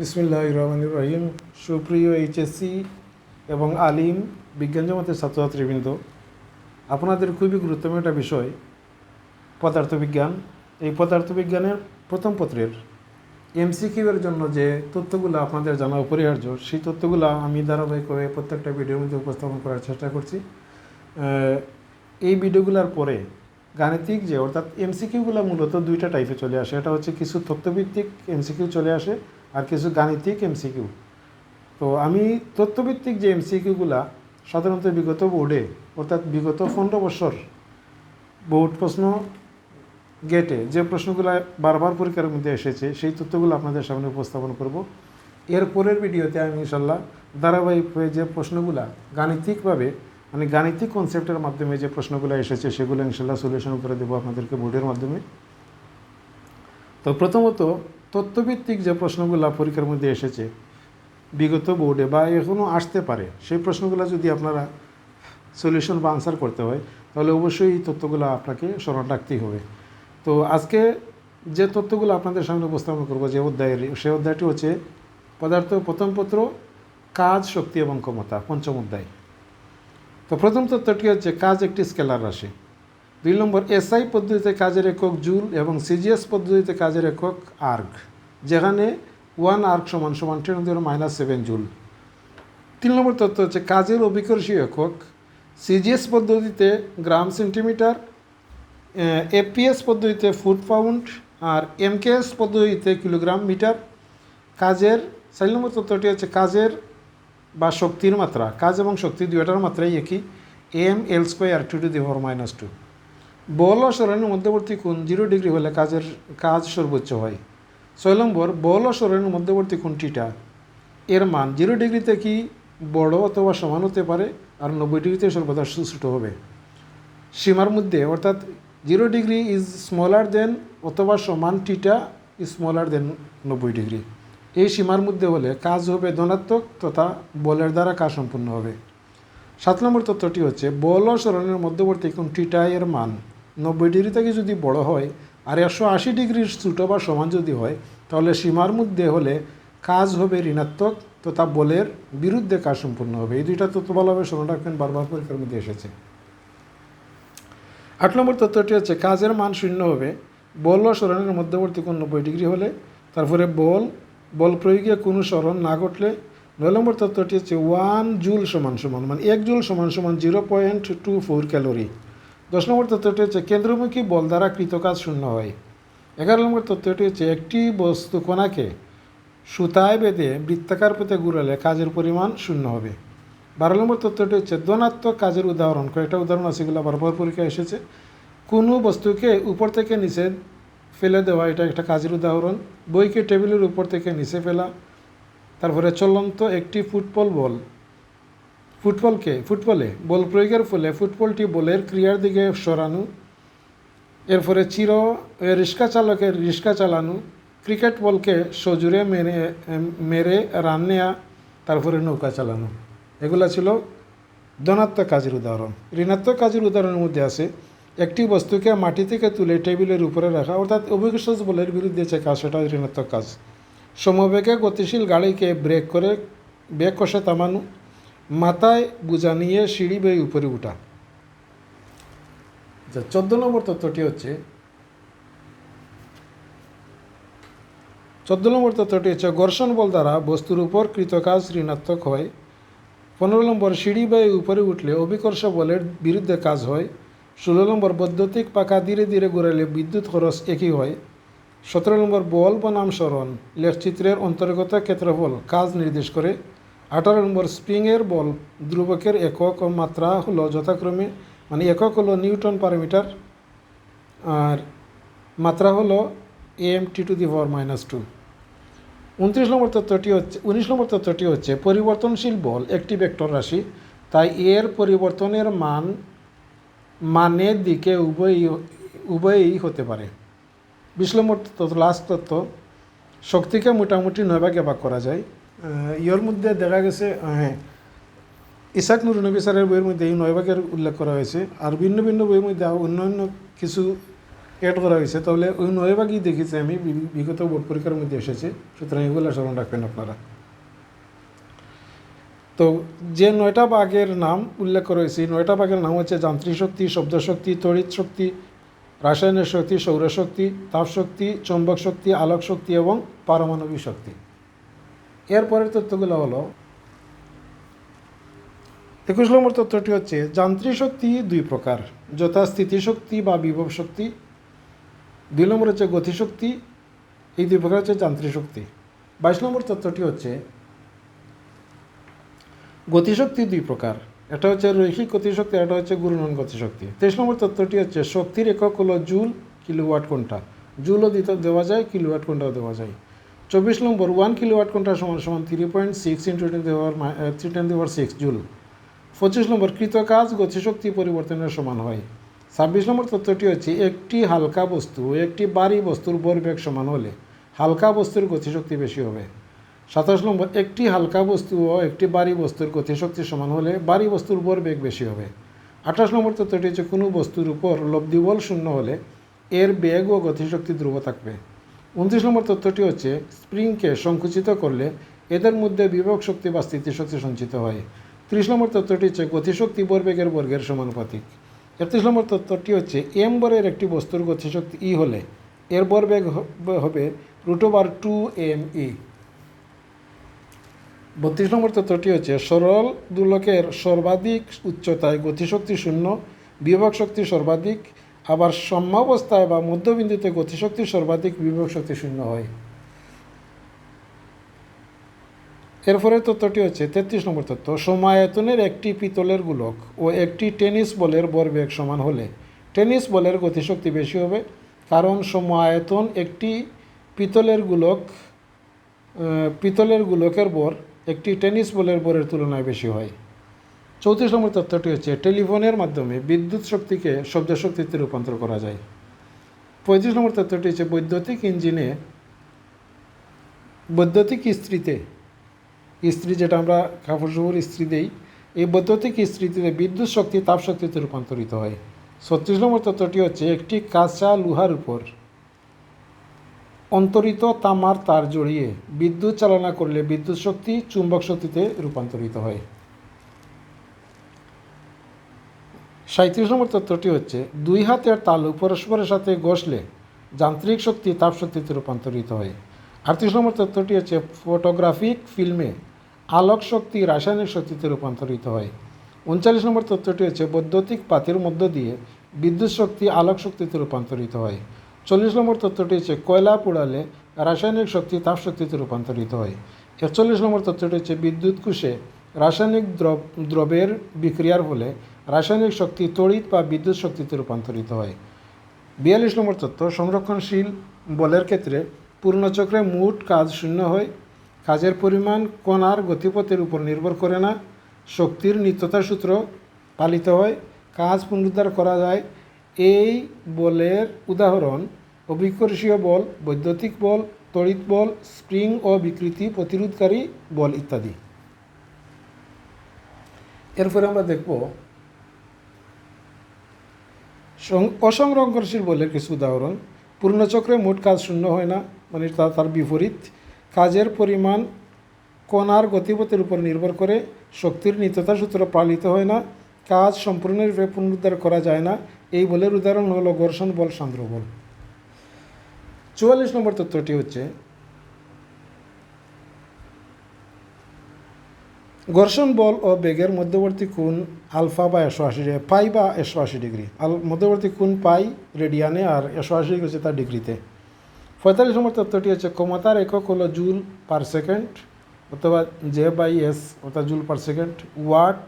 বিসমিল্লাহ রহমান রহিম সুপ্রিয় এইচএসসি এবং আলিম বিজ্ঞান জগতের ছাত্রছাত্রীবৃন্দ, আপনাদের খুবই গুরুত্বপূর্ণ একটা বিষয়, পদার্থবিজ্ঞান। এই পদার্থবিজ্ঞানের প্রথম পত্রের এমসিকিউয়ের জন্য যে তথ্যগুলো আপনাদের জানা অপরিহার্য, সেই তথ্যগুলো আমি ধারাবাহিক ধারাবাহিকভাবে প্রত্যেকটা ভিডিওর মধ্যে উপস্থাপন করার চেষ্টা করছি। এই ভিডিওগুলোর পরে গাণিতিক যে, অর্থাৎ এমসিকিউগুলো মূলত দুইটা টাইপে চলে আসে। এটা হচ্ছে কিছু তথ্যভিত্তিক এমসিকিউ চলে আসে। আর কিছু গাণিতিক এমসিকিউ তো আমি তথ্যভিত্তিক যে এমসিকিউগুলা সাধারণত বিগত বোর্ডে, অর্থাৎ বিগত পনেরো বছর বোর্ড প্রশ্ন গেটে যে প্রশ্নগুলো বারবার পরীক্ষার মধ্যে এসেছে, সেই তথ্যগুলো আপনাদের সামনে উপস্থাপন করব। এর পরের ভিডিওতে আমি ইনশাল্লাহ ধারাবাহিক হয়ে যে প্রশ্নগুলা গাণিতিকভাবে মানে গাণিতিক কনসেপ্টের মাধ্যমে যে প্রশ্নগুলো এসেছে, সেগুলো ইনশাল্লাহ সলিউশন করে দেবো আপনাদেরকে বোর্ডের মাধ্যমে। তো প্রথমত তথ্যভিত্তিক যে প্রশ্নগুলো পরীক্ষার মধ্যে এসেছে, বিগত বোর্ডে বা এখনও আসতে পারে, সেই প্রশ্নগুলো যদি আপনারা সলিউশন বা আনসার করতে হয়, তাহলে অবশ্যই এই তথ্যগুলো আপনাকে স্মরণ রাখতেই হবে। তো আজকে যে তথ্যগুলো আপনাদের সামনে উপস্থাপন করব যে অধ্যায়ের, সেই অধ্যায়টি হচ্ছে পদার্থ প্রথম পত্র, কাজ, শক্তি এবং ক্ষমতা, পঞ্চম অধ্যায়। তো প্রথম তথ্যটি হচ্ছে কাজ একটি স্কেলার রাশি। দুই নম্বর, এসআই পদ্ধতিতে কাজের একক জুল এবং সিজিএস পদ্ধতিতে কাজের একক আর্গ, যেখানে ওয়ান আর্গ সমান সমান ten zero minus seven joule. তিন নম্বর তথ্য হচ্ছে কাজের অভিকর্ষীয় একক, সিজিএস পদ্ধতিতে গ্রাম সেন্টিমিটার এপিএস পদ্ধতিতে ফুট পাউন্ড আর এমকেএস পদ্ধতিতে কিলোগ্রাম মিটার। কাজের, চার নম্বর তথ্যটি হচ্ছে কাজের বা শক্তির মাত্রা, কাজ এবং শক্তি দুইটার মাত্রাই একই, M L square two to the power minus two. বল ও সরণের মধ্যবর্তী কোণ জিরো ডিগ্রি হলে কাজের কাজ সর্বোচ্চ হয়। ছয় নম্বর, বল ও সরণের মধ্যবর্তী কোণটিটা এর মান জিরো ডিগ্রিতে কি বড় অথবা সমান হতে পারে আর নব্বই ডিগ্রিতে সর্বদা ছোটো হবে। সীমার মধ্যে, অর্থাৎ zero degree is smaller than অথবা সমান টিটা ইজ স্মলার দেন নব্বই ডিগ্রি। এই সীমার মধ্যে হলে কাজ হবে ধনাত্মক তথা বলের দ্বারা কাজ সম্পূর্ণ হবে। সাত নম্বর তথ্যটি হচ্ছে, বল ও সরণের মধ্যবর্তী কোন টিটা এর মান। নব্বই ডিগ্রি থেকে যদি বড় হয় আর একশো আশি ডিগ্রির ছোটো বা সমান যদি হয়, তাহলে সীমার মধ্যে হলে কাজ হবে ঋণাত্মক তথা বলের বিরুদ্ধে কাজ সম্পূর্ণ হবে। এই দুইটা তথ্য ভালোভাবে স্মরণ রাখবেন, বারবার পরীক্ষার মধ্যে এসেছে। আট নম্বর তথ্যটি হচ্ছে, কাজের মান শূন্য হবে। বল ও সরণের মধ্যবর্তী কোণ নব্বই ডিগ্রি হলে, তারপরে বল বল প্রয়োগে কোনো সরণ না ঘটলে। নয় নম্বর তথ্যটি হচ্ছে, ওয়ান জুল সমান সমান মানে এক জুল সমান সমান zero point two four calorie. দশ নম্বর তথ্যটি হচ্ছে, কেন্দ্রমুখী বল দ্বারা কৃতকাজ শূন্য হয়। এগারো নম্বর তথ্যটি হচ্ছে, একটি বস্তু কণাকে সুতায় বেঁধে বৃত্তাকার পথে ঘুরালে কাজের পরিমাণ শূন্য হবে। বারো নম্বর তথ্যটি হচ্ছে, ধনাত্মক কাজের উদাহরণ, কয়েকটা উদাহরণ আছে, এগুলো বারবার পরীক্ষা এসেছে। কোনো বস্তুকে উপর থেকে নিচে ফেলে দেওয়া, এটা একটা কাজের উদাহরণ। বইকে টেবিলের উপর থেকে নিচে ফেলা, তারপরে চলন্ত একটি ফুটবল বল। ফুটবলকে, ফুটবলে, বল প্রয়োগের ফলে ফুটবলটি বলের ক্রিয়ার দিকে সরানো, এরপরে চির রিক্সা চালকের রিক্সা চালানো, ক্রিকেট বলকে সজুরে মেরে মেরে রান নেওয়া তারপরে নৌকা চালানো। এগুলা ছিল ধনাত্মক কাজের উদাহরণ। ঋণাত্মক কাজের উদাহরণের মধ্যে আছে, একটি বস্তুকে মাটি থেকে তুলে টেবিলের উপরে রাখা, অর্থাৎ অভিকর্ষ বলের বিরুদ্ধে যে কাজ, সেটা ঋণাত্মক কাজ। সমবেগে গতিশীল গাড়িকে ব্রেক করে, ব্রেক কষে থামানো মাথায় বোঝা নিয়ে সিঁড়ি বেয়ে উপরে উঠা। আচ্ছা চোদ্দ নম্বর তত্ত্বটি হচ্ছে, চোদ্দ নম্বর তত্ত্বটি হচ্ছে, ঘর্ষণ বল দ্বারা বস্তুর উপর কৃতকাজ ঋণাত্মক হয়। পনেরো নম্বর, সিঁড়ি বেয়ে উপরে উঠলে অভিকর্ষ বলের বিরুদ্ধে কাজ হয়। ষোলো নম্বর, বৈদ্যুতিক পাকা ধীরে ধীরে ঘুরালে বিদ্যুৎ খরচ একই হয়। সতেরো নম্বর, বল বনাম সরণ, লেখচিত্রের অন্তর্গত ক্ষেত্রফল কাজ নির্দেশ করে। আঠারো নম্বর স্প্রিংয়ের বল ধ্রুবকের একক মাত্রা হলো যথাক্রমে মানে একক হলো নিউটন পার মিটার, আর মাত্রা হলো M T to the power minus two উনত্রিশ নম্বর তত্ত্বটি হচ্ছে, উনিশ নম্বর তত্ত্বটি হচ্ছে, পরিবর্তনশীল বল একটি ভেক্টর রাশি, তাই এর পরিবর্তনের মান, মানের দিকে উভয়ই উভয়ই হতে পারে। বিশ নম্বর তত্ত্ব লাস্ট তথ্য শক্তিকে মোটামুটি নয় ভাগে ভাগ করা যায়। ইয়োর মধ্যে দেখা গেছে হ্যাঁ ইসাক নুর নবী স্যারের বইয়ের মধ্যে এই নয় ভাগের উল্লেখ করা হয়েছে আর ভিন্ন ভিন্ন বইয়ের মধ্যে অন্যান্য কিছু অ্যাড করা হয়েছে তাহলে ওই নয় ভাগই দেখেছি আমি বিগত বোর্ড পরীক্ষার মধ্যে এসেছে। সুতরাং এগুলো স্মরণ রাখবেন আপনারা। তো যে নয়টা বাঘের নাম উল্লেখ করা হয়েছে নয়টা বাঘের নাম হচ্ছে যান্ত্রিক শক্তি, শব্দ শক্তি, তড়িৎ শক্তি, রাসায়নিক শক্তি সৌরশক্তি তাপ শক্তি, চৌম্বক শক্তি, আলোক শক্তি এবং পারমাণবিক শক্তি। এরপরের তথ্যগুলো হলো, একুশ নম্বর তথ্যটি হচ্ছে, যান্ত্রিক শক্তি দুই প্রকার যথা স্থিতিশক্তি বা বিভব শক্তি। দুই নম্বর হচ্ছে গতিশক্তি এই দুই প্রকার হচ্ছে যান্ত্রিক শক্তি। বাইশ নম্বর তথ্যটি হচ্ছে গতিশক্তি দুই প্রকার এটা হচ্ছে রৈখিক গতিশক্তি এটা হচ্ছে গুরুনন গতিশক্তি তেইশ নম্বর তথ্যটি হচ্ছে, শক্তির একক হলো জুল কিলোওয়াট ঘণ্টা। জুলও দিতে দেওয়া যায়, কিলোওয়াট ঘন্টাও দেওয়া যায়। চব্বিশ নম্বর ওয়ান কিলোওয়াট ঘণ্টা সমান সমান three point six into ten দেওয়ার থ্রি টেন দেওয়ার সিক্স জুল পঁচিশ নম্বর, কৃত কাজ গতিশক্তি পরিবর্তনের সমান হয়। ছাব্বিশ নম্বর তথ্যটি হচ্ছে, একটি হালকা বস্তু, একটি বাড়ি বস্তুর ভরবেগ সমান হলে হালকা বস্তুর গতিশক্তি বেশি হবে। সাতাশ নম্বর, একটি হালকা বস্তু ও একটি বাড়ি বস্তুর গতিশক্তি সমান হলে বাড়ি বস্তুর ভরবেগ বেশি হবে। আঠাশ নম্বর তথ্যটি হচ্ছে, কোনো বস্তুর উপর লব্ধি বল শূন্য হলে এর বেগ ও গতিশক্তি ধ্রুব থাকবে। উনত্রিশ নম্বর তথ্যটি হচ্ছে, স্প্রিংকে সংকুচিত করলে এদের মধ্যে বিভব শক্তি বা স্থিতিশক্তি সঞ্চিত হয়। ত্রিশ নম্বর তথ্যটি হচ্ছে, গতিশক্তি বর্বেগের বর্গের সমানুপাতিক। একত্রিশ নম্বর তথ্যটি হচ্ছে, এম বরের একটি বস্তুর গতিশক্তি ই হলে এর বর্বেগ হবে root over two M E. বত্রিশ নম্বর তথ্যটি হচ্ছে, সরল দুলকের সর্বাধিক উচ্চতায় গতিশক্তি শূন্য বিভব শক্তি সর্বাধিক আবার সাম্যাবস্থায় বা মধ্যবিন্দুতে গতিশক্তি সর্বাধিক বিভব শক্তি শূন্য হয়। এরপরের তথ্যটি হচ্ছে তেত্রিশ নম্বর তথ্য সমায়তনের একটি পিতলের গোলক ও একটি টেনিস বলের ভরবেগ সমান হলে। টেনিস বলের গতিশক্তি বেশি হবে, কারণ সমায়তন একটি পিতলের গোলক পিতলের গোলকের বর একটি টেনিস বলের বরের তুলনায় বেশি হয়। চৌত্রিশ নম্বর তথ্যটি হচ্ছে, টেলিফোনের মাধ্যমে বিদ্যুৎ শক্তিকে শব্দ শক্তিতে রূপান্তর করা যায়। পঁয়ত্রিশ নম্বর তথ্যটি হচ্ছে, বৈদ্যুতিক ইঞ্জিনে, বৈদ্যুতিক ইস্ত্রিতে ইস্ত্রি যেটা আমরা কাপড় চোপড় ইস্ত্রি দেই, এই বৈদ্যুতিক ইস্ত্রিতে বিদ্যুৎ শক্তি তাপ শক্তিতে রূপান্তরিত হয়। ছত্রিশ নম্বর তথ্যটি হচ্ছে, একটি কাঁচা লোহার উপর অন্তরিত তামার তার জড়িয়ে বিদ্যুৎ চালনা করলে বিদ্যুৎ শক্তি চুম্বক শক্তিতে রূপান্তরিত হয়। সাঁত্রিশ নম্বর তত্ত্বটি হচ্ছে, দুই হাতের তালু পরস্পরের সাথে ঘষলে যান্ত্রিক শক্তি তাপ শক্তিতে রূপান্তরিত হয়। আটত্রিশ নম্বর তত্ত্বটি হচ্ছে, ফটোগ্রাফিক ফিল্মে আলোক শক্তি রাসায়নিক শক্তিতে রূপান্তরিত হয়। উনচাল্লিশ নম্বর তথ্যটি হচ্ছে, বৈদ্যুতিক পাতির মধ্য দিয়ে বিদ্যুৎ শক্তি আলোক শক্তিতে রূপান্তরিত হয়। চল্লিশ নম্বর তত্ত্বটি হচ্ছে, কয়লা পোড়ালে রাসায়নিক শক্তি তাপ শক্তিতে রূপান্তরিত হয়। একচল্লিশ নম্বর তথ্যটি হচ্ছে, বিদ্যুৎ কোষে রাসায়নিক দ্রব, দ্রবের বিক্রিয়ার ফলে রাসায়নিক শক্তি তড়িৎ বা বিদ্যুৎ শক্তিতে রূপান্তরিত হয়। বিয়াল্লিশ নম্বর তথ্য সংরক্ষণশীল বলের ক্ষেত্রে পূর্ণচক্রে মোট কাজ শূন্য হয়। কাজের পরিমাণ কণার গতিপথের উপর নির্ভর করে না। শক্তির নিত্যতা সূত্র পালিত হয়। কাজ পুনরুদ্ধার করা যায়। এই বলের উদাহরণ অভিকর্ষীয় বল, বৈদ্যুতিক বল, তড়িৎ বল, স্প্রিং ও বিকৃতি প্রতিরোধকারী বল ইত্যাদি। এরপরে আমরা দেখব অসংরক্ষণশীল বলের কিছু উদাহরণ। পূর্ণচক্রে মোট কাজ শূন্য হয় না মানে তা তার বিপরীত। কাজের পরিমাণ কণার গতিপথের উপর নির্ভর করে। শক্তির নিত্যতা সূত্র পালিত হয় না, কাজ সম্পূর্ণরূপে পুনরুদ্ধার করা যায় না। এই বলের উদাহরণ হলো ঘর্ষণ বল সান্দ্র বল। চুয়াল্লিশ নম্বর তথ্যটি হচ্ছে ঘর্ষণ বল ও বেগের মধ্যবর্তী কোণ আলফা বা একশো আশি পাই বা একশো আশি ডিগ্রি। আল, মধ্যবর্তী কোণ পাই রেডিয়ানে আর একশো আশি ডিগ্রি হচ্ছে তার ডিগ্রিতে। পঁয়তাল্লিশ নম্বর তথ্যটি হচ্ছে ক্ষমতার একক হলো জুল পার সেকেন্ড অথবা জে বাই এস, অর্থাৎ জুল পার সেকেন্ড, ওয়াট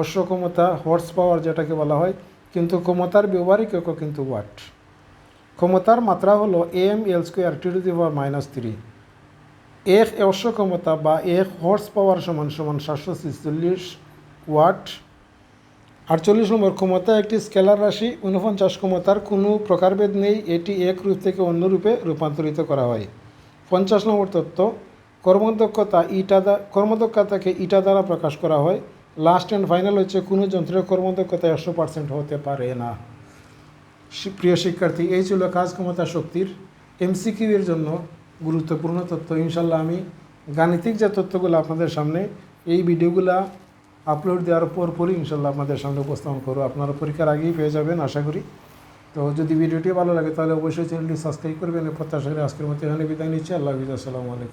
অশ্ব ক্ষমতা হর্স পাওয়ার যেটাকে বলা হয়, কিন্তু ক্ষমতার ব্যবহারিক একক কিন্তু ওয়াট। ক্ষমতার মাত্রা হলো M L square two to the power minus three. এক অশ্ব ক্ষমতা বা এক হর্স পাওয়ার সমান সমান সাতশো ছিচল্লিশ ওয়াট আটচল্লিশ নম্বর ক্ষমতা একটি স্কেলার রাশি, ঊনপঞ্চাশ ক্ষমতার কোনো প্রকারভেদ নেই, এটি এক রূপ থেকে অন্য রূপে রূপান্তরিত করা হয়। পঞ্চাশ নম্বর তত্ত্ব, কর্মদক্ষতা ইটা কর্মদক্ষতাকে ইটা দ্বারা প্রকাশ করা হয়। লাস্ট অ্যান্ড ফাইনাল হচ্ছে কোনো যন্ত্রের কর্মদক্ষতা একশো পার্সেন্ট হতে পারে না। প্রিয় শিক্ষার্থী, এই ছিল কাজ ক্ষমতা শক্তির এমসিকিউ এর জন্য। গুরুত্বপূর্ণ তথ্য। ইনশাল্লাহ আমি গাণিতিক যে তথ্যগুলো আপনাদের সামনে, এই ভিডিওগুলা আপলোড দেওয়ার পর পরই ইনশাল্লাহ আপনাদের সামনে উপস্থাপন করব। আপনারা পরীক্ষার আগেই পেয়ে যাবেন, আশা করি। তো যদি ভিডিওটি ভালো লাগে তাহলে অবশ্যই চ্যানেলটি সাবস্ক্রাইব করবেন। প্রত্যাশা করে আজকের মতো এখানে বিদায় নিচ্ছি। আল্লাহ হাফিজ। আসসালামু আলাইকুম।